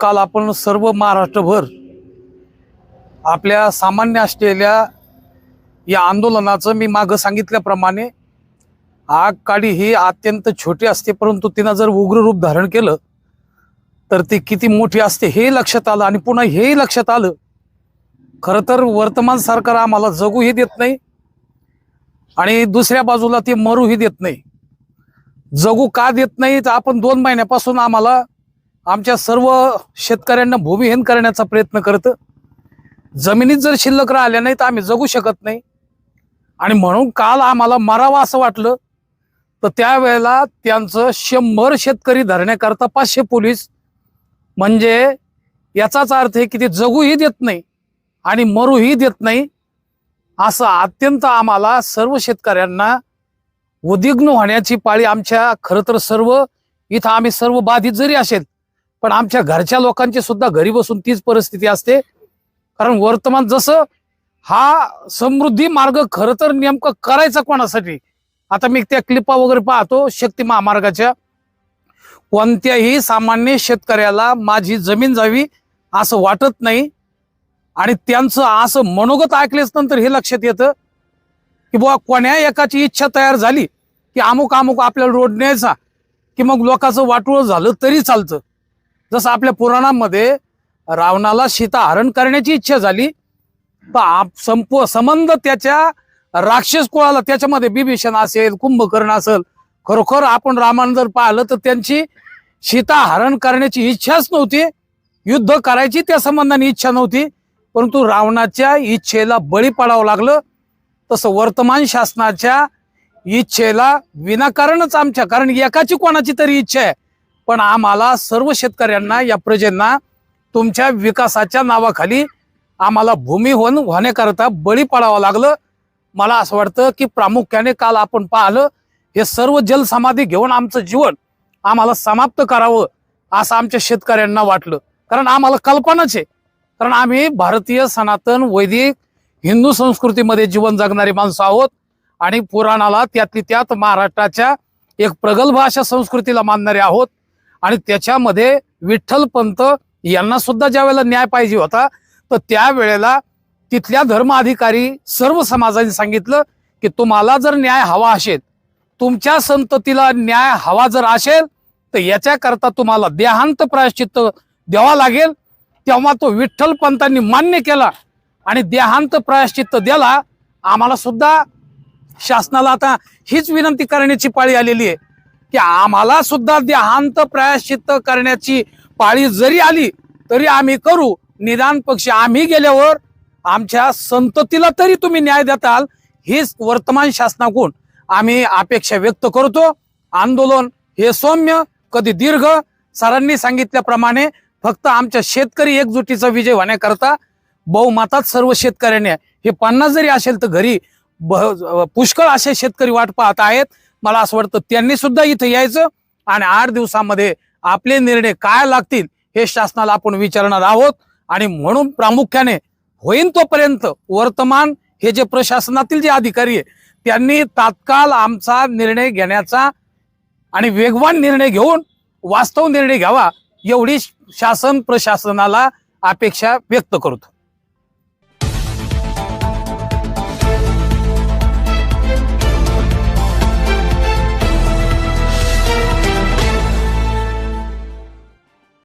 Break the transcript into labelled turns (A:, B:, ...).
A: काल आपण सर्व महाराष्ट्रभर आपल्या सामान्य असलेल्या या आंदोलनाचं मी मागं सांगितल्याप्रमाणे आग काडी ही अत्यंत छोटी असते परंतु तिनं जर उग्र रूप धारण केलं तर ती किती मोठी असते हे लक्षात आलं आणि पुन्हा हेही लक्षात आलं. खरं तर वर्तमान सरकार आम्हाला जगूही देत नाही आणि दुसऱ्या बाजूला ते मरूही देत नाही. जगू का देत नाही? तर आपण दोन महिन्यापासून आम्हाला आमच्या सर्व शेतकऱ्यांना भूमिहीन करण्याचा प्रयत्न करतं जमिनीत जर शिल्लक राहिल्या नाही तर आम्ही जगू शकत नाही. आणि म्हणून काल आम्हाला मरावं असं वाटलं तर त्यावेळेला त्यांचं शंभर शेतकरी धरण्याकरता पाचशे पोलीस म्हणजे याचाच अर्थ आहे की ते जगूही देत नाही आणि मरूही देत नाही असं अत्यंत आम्हाला सर्व शेतकऱ्यांना उद्विग्न होण्याची पाळी आमच्या खरं तर सर्व इथं आम्ही सर्व बाधित जरी असेल पण आमच्या घरच्या लोकांची सुद्धा घरी बसून तीच परिस्थिती असते. कारण वर्तमान जसं हा समृद्धी मार्ग खरं तर नेमकं करायचा कोणासाठी? आता मी त्या क्लिपा वगैरे पाहतो शक्ती महामार्गाच्या. कोणत्याही सामान्य शेतकऱ्याला माझी जमीन जावी असं वाटत नाही. आणि त्यांचं असं मनोगत ऐकल्याच नंतर हे लक्षात येतं की बुवा कोण्या एकाची इच्छा तयार झाली की अमुक अमुक आपल्याला रोड न्यायचा की मग लोकांचं वाटोळ झालं तरी चालतं. जसं आपल्या पुराणामध्ये रावणाला सीताहरण करण्याची इच्छा झाली तर आप संप संबंध त्याच्या राक्षस कुळाला त्याच्यामध्ये बिभीषण असेल कुंभकर्ण असेल खरोखर आपण रामान जर पाहिलं तर त्यांची सीताहरण करण्याची इच्छाच नव्हती. युद्ध करायची त्या संबंधाने इच्छा नव्हती परंतु रावणाच्या इच्छेला बळी पडावं लागलं. तसं वर्तमान शासनाच्या इच्छेला विनाकारणच आमच्या कारण एकाची कोणाची तरी इच्छा आहे. पण आम्हाला सर्व शेतकऱ्यांना या प्रजेंना तुमच्या विकासाच्या नावाखाली आम्हाला भूमिहोन होण्याकरता बळी पडावं लागलं. मला असं वाटतं की प्रामुख्याने काल आपण पाहिलं हे सर्व जलसमाधी घेऊन आमचं जीवन आम्हाला समाप्त करावं असं आमच्या शेतकऱ्यांना वाटलं. कारण आम्हाला कल्पनाच आहे. कारण आम्ही भारतीय सनातन वैदिक हिंदू संस्कृतीमध्ये जीवन जगणारी माणसं आहोत आणि पुराणाला त्यातली त्यात महाराष्ट्राच्या एक प्रगल्भ अशा संस्कृतीला मानणारे आहोत. आणि त्याच्यामध्ये विठ्ठल पंत यांना सुद्धा ज्या वेळेला न्याय पाहिजे होता तर त्यावेळेला तिथल्या धर्माधिकारी सर्व समाजाने सांगितलं की तुम्हाला जर न्याय हवा असेल तुमच्या संततीला न्याय हवा जर असेल तर याच्याकरता तुम्हाला देहांत प्रायश्चित्त द्यावा लागेल. तेव्हा तो विठ्ठल पंतांनी मान्य केला आणि देहांत प्रायश्चित्त द्याला आम्हाला सुद्धा शासनाला आता हीच विनंती करण्याची पाळी आलेली आहे. की आम्हाला सुद्धा देहांत प्रायश्चित करण्याची पाळी जरी आली तरी आम्ही करू. निदान पक्षी आम्ही गेल्यावर आमच्या संततीला तरी तुम्ही न्याय देताल. हीच वर्तमान शासनाकडून आम्ही अपेक्षा व्यक्त करतो. आंदोलन हे सौम्य कधी दीर्घ. सरांनी सांगितल्याप्रमाणे फक्त आमच्या शेतकरी एकजुटीचा विजय होण्याकरता बहुमतात सर्व शेतकऱ्यांनी हे पन्नास जरी असेल तर घरी पुष्कळ असे शेतकरी वाट पाहत आहेत. मला असं वाटतं त्यांनी सुद्धा इथं यायचं आणि आठ दिवसामध्ये आपले निर्णय काय लागतील हे शासनाला आपण विचारणार आहोत. आणि म्हणून प्रामुख्याने होईन तोपर्यंत वर्तमान हे जे प्रशासनातील जे अधिकारी आहे त्यांनी तात्काळ आमचा निर्णय घेण्याचा आणि वेगवान निर्णय घेऊन वास्तव निर्णय घ्यावा एवढी शासन प्रशासनाला अपेक्षा व्यक्त करतो.